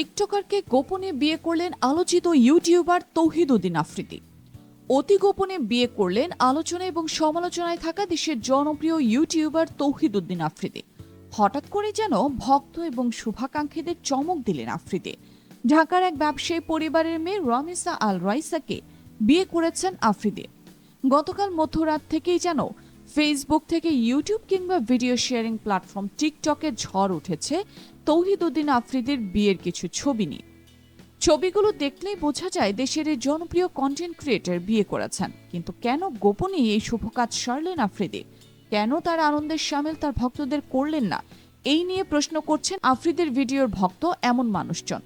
টিকটকারকে গোপনে বিয়ে করলেন আলোচিত ইউটিউবার তৌহিদুদ্দিন আফ্রিদি। অতি গোপনে বিয়ে করলেন আলোচনা এবং সমালোচনায় থাকা দেশের জনপ্রিয় ইউটিউবার তৌহিদুদ্দিন আফ্রিদি। হঠাৎ করে যেন ভক্ত এবং শুভাকাঙ্ক্ষীদের চমক দিলেন আফ্রিদি। ঢাকার এক ব্যবসায়ী পরিবারের মেয়ে রমিসা আল রাইসাকে বিয়ে করেছেন আফ্রিদি। গতকাল মধ্যরাত থেকেই যেন ফেসবুক থেকে ইউটিউব কিংবা ভিডিও শেয়ারিং প্ল্যাটফর্ম টিকটকে ঝড় উঠেছে তৌহিদুদ্দিন আফ্রিদের বিয়ের কিছু ছবি নিয়ে। ছবিগুলো দেখলেই বোঝা যায় দেশের এই জনপ্রিয় কন্টেন্ট ক্রিয়েটর বিয়ে করেছেন। কিন্তু কেন গোপনে এই শুভ কাজ সারলেন আফ্রিদি? কেন তার আনন্দের সামিল তার ভক্তদের করলেন না? এই নিয়ে প্রশ্ন করছেন আফ্রিদের ভিডিওর ভক্ত এমন মানুষজন।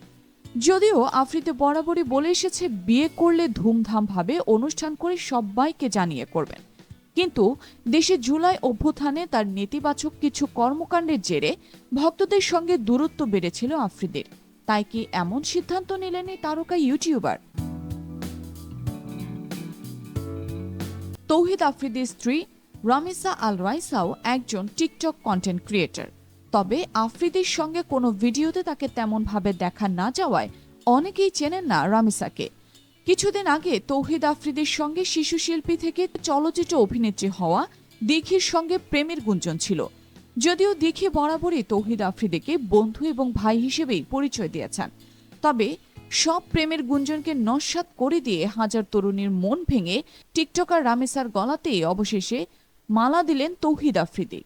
যদিও আফ্রিদি বরাবরই বলে এসেছে, বিয়ে করলে ধুমধামভাবে অনুষ্ঠান করে সবাইকে জানিয়ে করবেন। কিন্তু দেশে জুলাই অভ্যুত্থানে তার নেতিবাচক কিছু কর্মকাণ্ডের জেরে ভক্তদের সঙ্গে দূরত্ব বেড়েছিল আফ্রিদের। তাই কি এমন সিদ্ধান্ত নিলেন এই তারকা ইউটিউবার? তৌহিদ আফ্রিদির স্ত্রী রামিসা আল রাইসাও একজন টিকটক কন্টেন্ট ক্রিয়েটর তবে আফ্রিদির সঙ্গে কোনো ভিডিওতে তাকে তেমনভাবে দেখা না যাওয়ায় অনেকেই চেনেন না রামিসাকে। কিছুদিন আগে তৌহিদ আফ্রিদির সঙ্গে শিশু শিল্পী থেকে চলচ্চিত্র অভিনেত্রী হওয়া দীঘির সঙ্গে প্রেমের গুঞ্জন ছিল। যদিও দীঘি বরাবরই তৌহিদ আফ্রিদিকে বন্ধু এবং ভাই হিসেবেই পরিচয় দিয়েছেন। তবে সব প্রেমের গুঞ্জনকে নস্বাত করে দিয়ে হাজার তরুণীর মন ভেঙে টিকটকার রামেসার গলাতেই অবশেষে মালা দিলেন তৌহিদ আফ্রিদি।